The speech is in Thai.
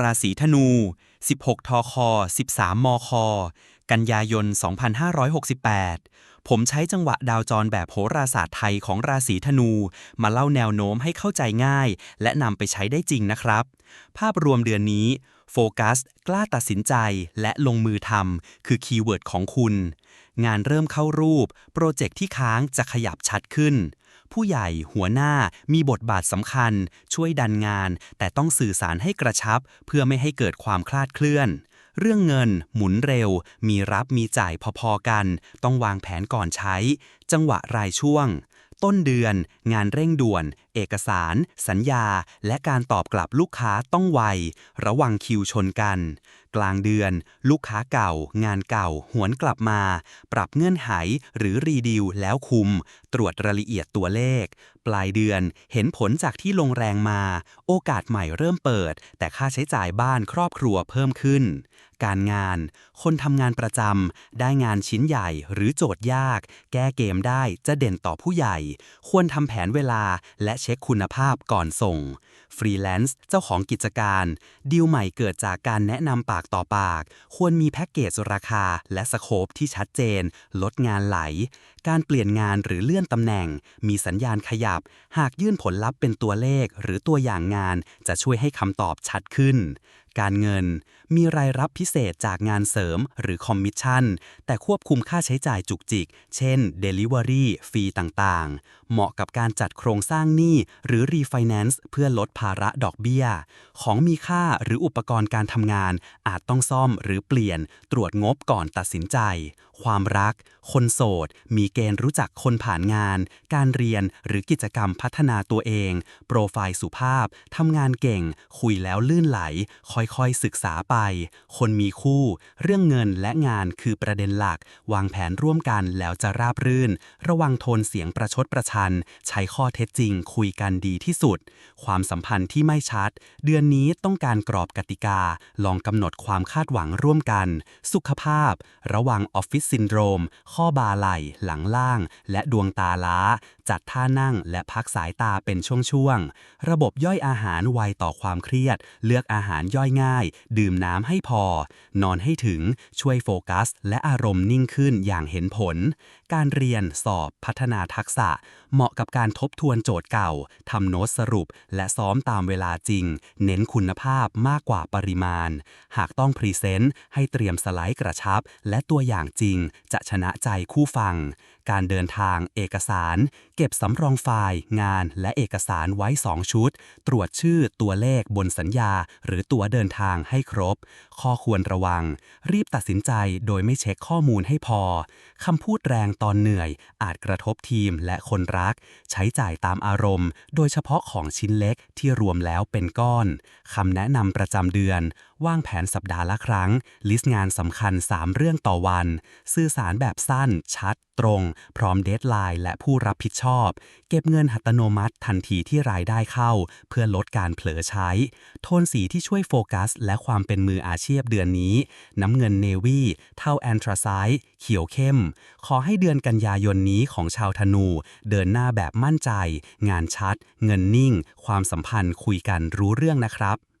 ราศีธนู 16 ทค 13 มค กันยายน 2568 ผมใช้จังหวะดาวจรแบบโหราศาสตร์ไทยของราศีธนู มาเล่าแนวโน้มให้เข้าใจง่าย และนำไปใช้ได้จริงนะครับ ภาพรวมเดือนนี้โฟกัส กล้าตัดสินใจ และลงมือทำคือคีย์เวิร์ดของคุณ งานเริ่มเข้ารูป โปรเจกต์ที่ค้างจะขยับชัดขึ้น ผู้ใหญ่หัวหน้ามีบทบาทสำคัญ ช่วยดันงาน แต่ต้องสื่อสารให้กระชับ เพื่อไม่ให้เกิดความคลาดเคลื่อน เรื่องเงิน หมุนเร็ว มีรับมีจ่ายพอๆกัน ต้องวางแผนก่อนใช้ จังหวะรายช่วง ต้นเดือน งานเร่งด่วน เอกสาร สัญญา และการตอบกลับลูกค้าต้องไว ระวังคิวชนกัน กลางเดือน ลูกค้าเก่า งานเก่า หวนกลับมา ปรับเงื่อนไขหรือรีดีลแล้วคุม ตรวจรายละเอียดตัวเลข ปลายเดือนเห็นผลจากที่ลงแรงมา โอกาสใหม่เริ่มเปิด แต่ค่าใช้จ่ายบ้านครอบครัวเพิ่มขึ้น การงาน คนทำงานประจำได้งานชิ้นใหญ่หรือโจทย์ยาก แก้เกมได้จะเด่นต่อผู้ใหญ่ ควรทำแผนเวลาและช็คคุณภาพก่อนส่ง ฟรีแลนซ์เจ้าของกิจการ ดีลใหม่เกิดจากการแนะนำปากต่อปาก ควรมีแพ็กเกจราคาและสโคปที่ชัดเจน ลดงานไหล การเปลี่ยนงานหรือเลื่อนตำแหน่ง มีสัญญาณขยับ หากยื่นผลลัพธ์เป็นตัวเลขหรือตัวอย่างงานจะช่วยให้คำตอบชัดขึ้น การเงิน มีรายรับพิเศษจากงานเสริมหรือคอมมิชชั่น แต่ควบคุมค่าใช้จ่ายจุกจิก เช่น Delivery ฟรีต่างๆ เหมาะกับการจัดโครงสร้างหนี้หรือ Refinance เพื่อลดภาระดอกเบี้ย ของมีค่าหรืออุปกรณ์การทำงาน อาจต้องซ่อมหรือเปลี่ยน ตรวจงบก่อนตัดสินใจ ความรัก คนโสด มีเกณฑ์รู้จักคนผ่านงาน การเรียนหรือกิจกรรมพัฒนาตัวเอง โปรไฟล์สุภาพ ทำงานเก่ง คุยแล้วลื่นไหลคอยๆ ศึกษาไป คนมีคู่ เรื่องเงินและงานคือประเด็นหลัก วางแผนร่วมกันแล้วจะราบรื่น ระวังโทนเสียงประชดประชัน ใช้ข้อเท็จจริงคุยกันดีที่สุด ความสัมพันธ์ที่ไม่ชัด เดือนนี้ต้องการกรอบกติกา ลองกำหนดความคาดหวังร่วมกัน สุขภาพ ระวังออฟฟิศซินโดรม ข้อบาไหล่ หลังล่าง และดวงตาล้า จัดท่านั่งและพักสายตาเป็นช่วงๆ ระบบย่อยอาหารไวต่อความเครียด เลือกอาหารย่อยง่ายดื่มน้ำให้พอ นอนให้ถึงช่วยโฟกัส และอารมณ์นิ่งขึ้นอย่างเห็นผล การเรียนสอบพัฒนาทักษะเหมาะกับการทบทวนโจทย์เก่า ทำโน้ตสรุป และซ้อมตามเวลาจริง เน้นคุณภาพมากกว่าปริมาณ หากต้องพรีเซนต์ให้เตรียมสไลด์กระชับ และตัวอย่างจริง จะชนะใจคู่ฟัง การเดินทาง เอกสาร เก็บสำรองไฟล์ งาน และเอกสารไว้ 2 ชุด ตรวจชื่อตัวเลขบนสัญญา หรือตัวเดินทางให้ครบ ข้อควรระวัง รีบตัดสินใจโดยไม่เช็คข้อมูลให้พอคำพูดแรงตอนเหนื่อย อาจกระทบทีมและคนรับรัก ใช้จ่ายตามอารมณ์ โดยเฉพาะของชิ้นเล็กที่รวมแล้วเป็นก้อนคำแนะนำประจำเดือน วางแผนสัปดาห์ละครั้ง ลิสต์งานสำคัญ 3 เรื่องต่อวัน สื่อสารแบบสั้น ชัด ตรง พร้อมเดทไลน์และผู้รับผิดชอบ เก็บเงินหัตโนมัติทันทีที่รายได้เข้า เพื่อลดการเผลอใช้ โทนสีที่ช่วยโฟกัส และความเป็นมืออาชีพเดือนนี้ น้ำเงินเนวีเท่าแอนทราไซด์เขียวเข้ม ขอให้เดือนกันยายนนี้ของชาวธนู เดินหน้าแบบมั่นใจ งานชัด เงินนิ่ง ความสัมพันธ์คุยกันรู้เรื่องนะครับ